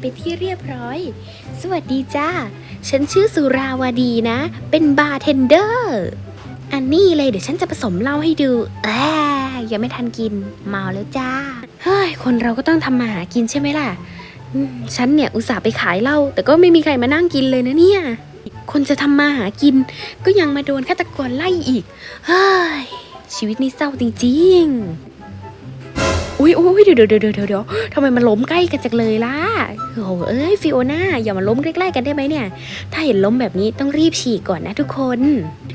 เป็นที่เรียบร้อย สวัสดีจ้า ฉันชื่อสุราวดีนะ เป็นบาร์เทนเดอร์ อันนี้เลยเดี๋ยวฉันจะผสมเหล้าให้ดู แอายังไม่ทันกิน เมาแล้วจ้า เฮ้ย คนเราก็ต้องทำมาหากินใช่ไหมล่ะอืมฉันเนี่ยอุตส่าห์ไปขายเหล้าแต่ก็ไม่มีใครมานั่งกินเลยนะเนี่ย คนจะทำมาหากิน ก็ยังมาโดนฆาตกรไล่อีก เฮ้ย ชีวิตนี่เศร้าจริงๆ อุ้ยอุ้ยเดี๋ยวเดี๋ยวเดี๋ยวเดี๋ยวเดี๋ยวทำไมมันล้มใกล้กันจังเลยล่ะโอ้โหเอ้ยฟิโอน่าอย่ามาล้มใกล้ๆกันได้ไหมเนี่ย ถ้าเห็นล้มแบบนี้ต้องรีบฉีกก่อนนะทุกคน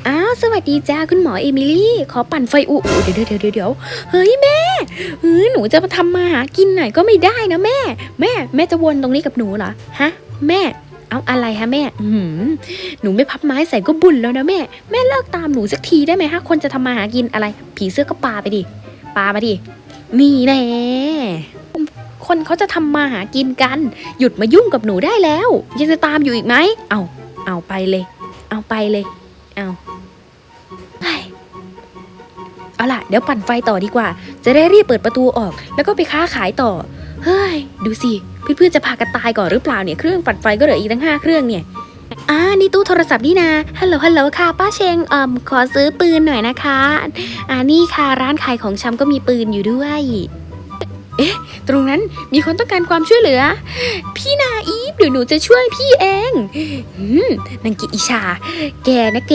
อ้าวสวัสดีจ้าคุณหมอเอมิลี่ขอปั่นไฟอุเดี๋ยวเดี๋ยวเดี๋ยวเดี๋ยวเฮ้ยแม่เฮ้ยหนูจะมาทำมาหากินหน่อยก็ไม่ได้นะแม่ แม่แม่จะวนตรงนี้กับหนูเหรอฮะ แม่เอาอะไรฮะแม่หือหนูไม่พับไม้ใส่ก็บุญแล้วนะแม่ แม่เลิกตามหนูสักทีได้ไหมฮะ คนจะทำมาหากินอะไร ผีเสื้อก็ปาไปดิ ปามาดิ นี่แน่คนเขาจะทำมาหากินกัน หยุดมายุ่งกับหนูได้แล้ว ยังจะตามอยู่อีกไหม เอาเอาไปเลย เอาไปเลย เอาเอาล่ะ เดี๋ยวปั่นไฟต่อดีกว่า จะได้รีบเปิดประตูออก แล้วก็ไปค้าขายต่อ เฮ้ย ดูสิ เพื่อนๆจะพากันตายก่อนหรือเปล่าเนี่ย เครื่องปั่นไฟก็เหลืออีกตั้งห้าเครื่องเนี่ย อ่านี่ตู้โทรศัพท์นี่นาฮัลโหลฮัลโหลค่ะ ป้าเชงเอ่มขอซื้อปืนหน่อยนะคะ อ่านี่ค่ะร้านขายของชำก็มีปืนอยู่ด้วย เอ๊ะ ตรงนั้นมีคนต้องการความช่วยเหลือ พี่นาอีฟเดี๋ยวหนูจะช่วยพี่เองอืมนางกิอิชา แกนะแก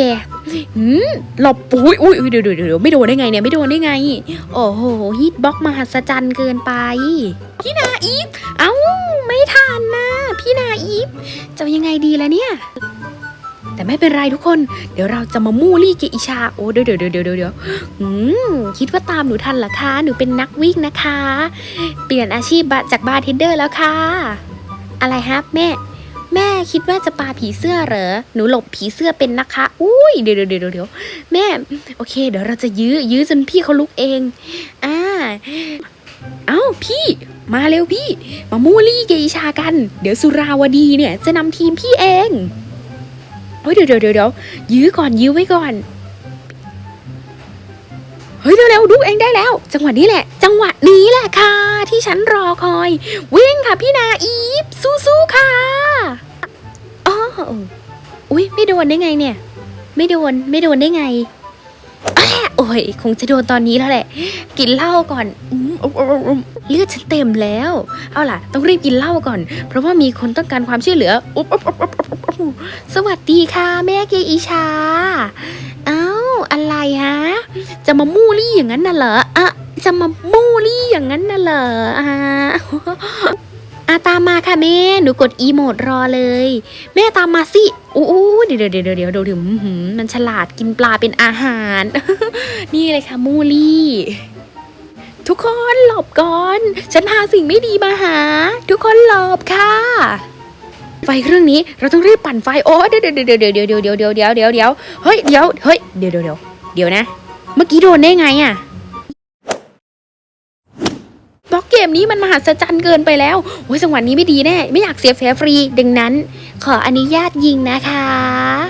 อืมหลบอุ้ยอุ้ยเดี๋ยวเดี๋ยวเดี๋ยวไม่โดนได้ไงเนี่ยไม่โดนได้ไง โอ้โหฮิตบ็อกมหัศจรรย์เกินไป พี่นาอีฟเอ้าไม่ทันนะพี่นาอีฟจะยังไงดีล่ะเนี่ย แต่ไม่เป็นไรทุกคน เดี๋ยวเราจะมามู่ลี่เกอิชา โอ้เดี๋ยวเดี๋ยวเดี๋ยวเดี๋ยวเดี๋ยวอืมคิดว่าตามหนูทันหรอคะ หนูเป็นนักวิ่งนะคะ เปลี่ยนอาชีพจากบาร์เทนเดอร์แล้วค่ะ อะไรฮะแม่ แม่คิดว่าจะปาผีเสื้อเหรอ หนูหลบผีเสื้อเป็นนะคะ อุ้ยเดี๋ยวเดี๋ยวเดี๋ยวเดี๋ยวแม่ โอเค เดี๋ยวเราจะยื้อ ยื้อจนพี่เขาลุกเอง อ่า เอ้าพี่มาเร็วพี่ มามู่ลี่เกอิชากัน เดี๋ยวสุราวดีเนี่ยจะนำทีมพี่เอง เฮ้ยเดี๋ยวเดี๋ยวเดี๋ยวเดี๋ยวยื้อก่อนยื้อไว้ก่อน เฮ้ยเร็วๆดูเองได้แล้ว จังหวะนี้แหละ จังหวะนี้แหละค่ะ ที่ฉันรอคอย วิ่งค่ะพี่นาอีฟสู้ๆค่ะอ๋ออุ้ยไม่โดนได้ไงเนี่ย ไม่โดนไม่โดนได้ไงโอ้ยคงจะโดนตอนนี้แล้วแหละ กินเหล้าก่อนอืมเลือดฉันเต็มแล้ว เอาล่ะ ต้องรีบกินเหล้าก่อน เพราะว่ามีคนต้องการความช่วยเหลืออุ๊บ สวัสดีค่ะ แม่เกอีชาเอ้าอะไรฮะ จะมามู่ลี่อย่างนั้นน่ะเหรออะจะมามู่ลี่อย่างนั้นน่ะเหรออ่าอาตามมาค่ะแม่ หนูกดอีโมดรอเลย แม่ตามมาสิอู้เดี๋ยวเดี๋ยวเดี๋ยวเดี๋ยวเดี๋ยวมันฉลาดกินปลาเป็นอาหาร นี่เลยค่ะมูลี่ ทุกคนหลบก่อน ฉันพาสิ่งไม่ดีมาหา ทุกคนหลบค่ะ ไฟเครื่องนี้เราต้องรีบปั่นไฟโอ้เดี๋ยวเดี๋ยวเดี๋ยวเดี๋ยวเดี๋ยวเดี๋ยวเดี๋ยวเดี๋ยวเดี๋ยวเดี๋ยวเฮ้ยเดี๋ยวเฮ้ยเดี๋ยวเดี๋ยวเดี๋ยวเดี๋ยวนะ เมื่อกี้โดนได้ไงอะบล็อกเกมนี้มันมหัศจรรย์เกินไปแล้วโอ้ยจังหวะนี้ไม่ดีแน่ ไม่อยากเสียแฟร์ฟรี ดังนั้น ขออนุญาตยิงนะคะ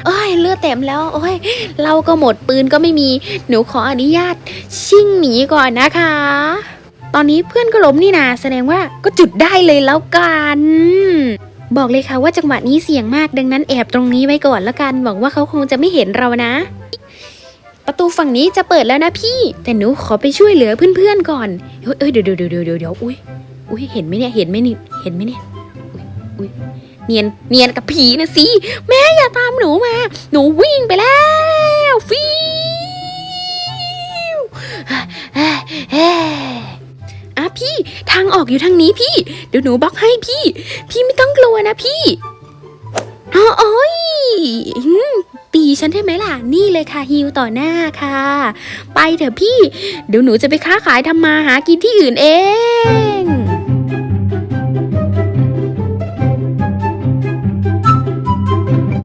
โอ้ยเลือดเต็มแล้ว โอ้ยเราก็หมดปืนก็ไม่มี หนูขออนุญาตชิ่งหนีก่อนนะคะ ตอนนี้เพื่อนก็ล้มนี่นาแสดงว่าก็จุดได้เลยแล้วกัน บอกเลยค่ะว่าจังหวะนี้เสี่ยงมากดังนั้นแอบตรงนี้ไว้ก่อนแล้วกันหวังว่าเขาคงจะไม่เห็นเรานะ ประตูฝั่งนี้จะเปิดแล้วนะพี่ แต่หนูขอไปช่วยเหลือเพื่อนๆก่อนเฮ้ยเอ้ยเดี๋ยวเดี๋ยวเดี๋ยวเดี๋ยวเดี๋ยวอุ้ยอุ้ยเห็นไหมเนี่ยเห็นไหมนี่เห็นไหมเนี่ยอุ้ยอุ้ยเนียนเนียนกับผีนะสิแม่อย่าตามหนูมา หนูวิ่งไปแล้ว อกอยู่ทางนี้พี่ เดี๋ยวหนูบล็อกให้พี่ พี่ไม่ต้องกลัวนะพี่อ๋อโอ้ยตีฉันได้ไหมล่ะ นี่เลยค่ะฮิวต่อหน้าค่ะ ไปเถอะพี่ เดี๋ยวหนูจะไปค้าขายทำมาหากินที่อื่นเอง